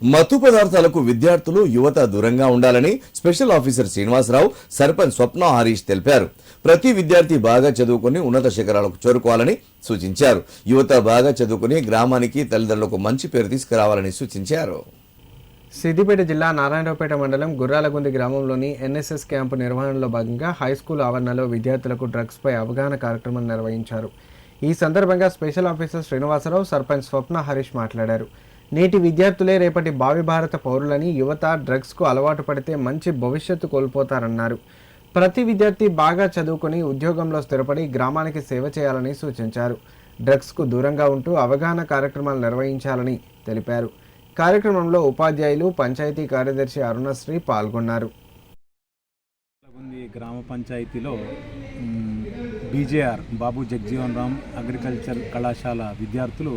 మత్తు పదార్థాలకు విద్యార్థులు యువత దూరంగా ఉండాలని స్పెషల్ ఆఫీసర్ శ్రీనివాసరావు సర్పంచ్ స్వప్న హరీష్ తెలిపారు. ప్రతి విద్యార్థి బాగా చదువుకుని ఉన్నత శిఖరాలకు చేరుకోవాలని సూచించారు. యువత బాగా చదువుకుని గ్రామానికి తల్లిదండ్రులకు మంచి పేరు తీసుకురావాలని సూచించారు. సిద్దిపేట జిల్లా నారాయణరావుపేట మండలం గుర్రాలగుంది గ్రామంలోని ఎన్ఎస్ఎస్ క్యాంపు నిర్వహణలో భాగంగా హై స్కూల్ ఆవరణలో విద్యార్థులకు డ్రగ్స్పై అవగాహన కార్యక్రమం నిర్వహించారు. ఈ సందర్భంగా స్పెషల్ ఆఫీసర్ శ్రీనివాసరావు సర్పంచ్ స్వప్న హరీష్ మాట్లాడారు. నేటి విద్యార్థులే రేపటి భావి భారత పౌరులని యువత డ్రగ్స్కు అలవాటు పడితే మంచి భవిష్యత్తు కోల్పోతారన్నారు. ప్రతి విద్యార్థి బాగా చదువుకొని ఉద్యోగంలో స్థిరపడి గ్రామానికి సేవ చేయాలని సూచించారు. డ్రగ్స్కు దూరంగా ఉంటూ అవగాహన కార్యక్రమాలు నిర్వహించాలని తెలిపారు. కార్యక్రమంలో ఉపాధ్యాయులు పంచాయతీ కార్యదర్శి అరుణశ్రీ పాల్గొన్నారు. గ్రామ పంచాయతీలో బీజేఆర్ బాబు జగ్జీవన్ రామ్ అగ్రికల్చర్ కళాశాల విద్యార్థులు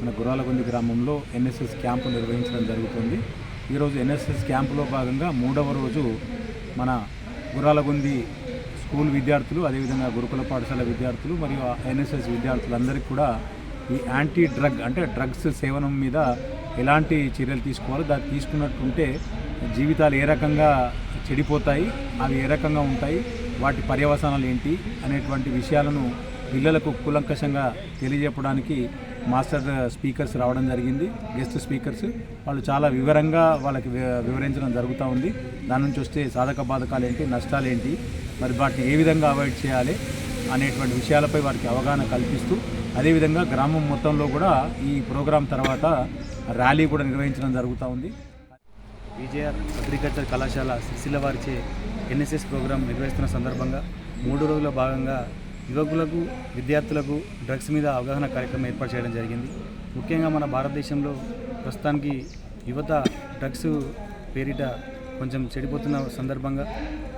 మన గుర్రాలగొంది గ్రామంలో ఎన్ఎస్ఎస్ క్యాంపు నిర్వహించడం జరుగుతుంది. ఈరోజు ఎన్ఎస్ఎస్ క్యాంపులో భాగంగా మూడవ రోజు మన గుర్రాలగొంది స్కూల్ విద్యార్థులు అదేవిధంగా గురుకుల పాఠశాల విద్యార్థులు మరియు ఎన్ఎస్ఎస్ విద్యార్థులందరికీ కూడా ఈ యాంటీ డ్రగ్ అంటే డ్రగ్స్ సేవనం మీద ఎలాంటి చర్యలు తీసుకోవాలో దాన్ని తీసుకున్నట్టుంటే జీవితాలు ఏ రకంగా చెడిపోతాయి అవి ఏ రకంగా ఉంటాయి వాటి పర్యవసానాలు ఏంటి అనేటువంటి విషయాలను పిల్లలకు కూలంకషంగా తెలియజెప్పడానికి మాస్టర్ స్పీకర్స్ రావడం జరిగింది గెస్ట్ స్పీకర్స్. వాళ్ళు చాలా వివరంగా వాళ్ళకి వి- వివరించడం జరుగుతూ ఉంది. దాని నుంచి వస్తే సాధక బాధకాలు ఏంటి నష్టాలు ఏంటి మరి వాటిని ఏ విధంగా అవాయిడ్ చేయాలి అనేటువంటి విషయాలపై వారికి అవగాహన కల్పిస్తూ అదేవిధంగా గ్రామం మొత్తంలో కూడా ఈ ప్రోగ్రాం తర్వాత ర్యాలీ కూడా నిర్వహించడం జరుగుతూ ఉంది. విజయఆర్ అగ్రికల్చర్ కళాశాల సిరిసిల్ల వారిచే ఎన్ఎస్ఎస్ ప్రోగ్రాం నిర్వహిస్తున్న సందర్భంగా మూడు రోజుల భాగంగా యువకులకు విద్యార్థులకు డ్రగ్స్ మీద అవగాహన కార్యక్రమం ఏర్పాటు చేయడం జరిగింది. ముఖ్యంగా మన భారతదేశంలో ప్రస్తుతానికి యువత డ్రగ్స్ పేరిట కొంచెం చెడిపోతున్న సందర్భంగా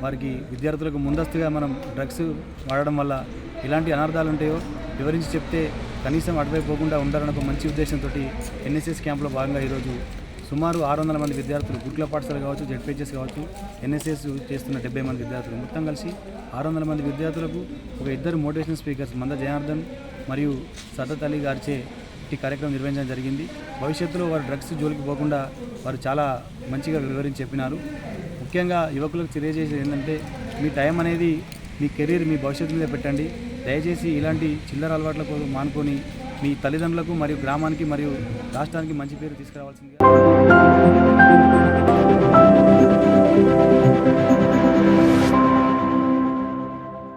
వారికి విద్యార్థులకు ముందస్తుగా మనం డ్రగ్స్ వాడడం వల్ల ఎలాంటి అనర్థాలు ఉంటాయో వివరించి చెప్తే కనీసం అటువైపు పోకుండా ఉండాలని ఒక మంచి ఉద్దేశంతో ఎన్ఎస్ఎస్ క్యాంప్లో భాగంగా ఈరోజు సుమారు ఆరు వందల మంది విద్యార్థులు గుడ్ల పాఠశాల కావచ్చు జెడ్పీహెచ్ఎస్ కావచ్చు ఎన్ఎస్ఎస్ చేస్తున్న డెబ్బై మంది విద్యార్థులు మొత్తం కలిసి ఆరు వందల మంది విద్యార్థులకు ఒక ఇద్దరు మోటివేషన్ స్పీకర్స్ మంద జనార్దన్ మరియు సదత్ అలీ గారిచే ఈ కార్యక్రమం నిర్వహించడం జరిగింది. భవిష్యత్తులో వారు డ్రగ్స్ జోలికి పోకుండా వారు చాలా మంచిగా వివరించి చెప్పినారు. ముఖ్యంగా యువకులకు తెలియజేసేది ఏంటంటే మీ టైం అనేది మీ కెరీర్ మీ భవిష్యత్తు మీద పెట్టండి. దయచేసి ఇలాంటి చిల్లర అలవాట్లకు మానుకొని మీ తల్లిదండ్రులకు మరియు గ్రామానికి మరియు రాష్ట్రానికి మంచి పేరు తీసుకురావాల్సిందిగా Thank you.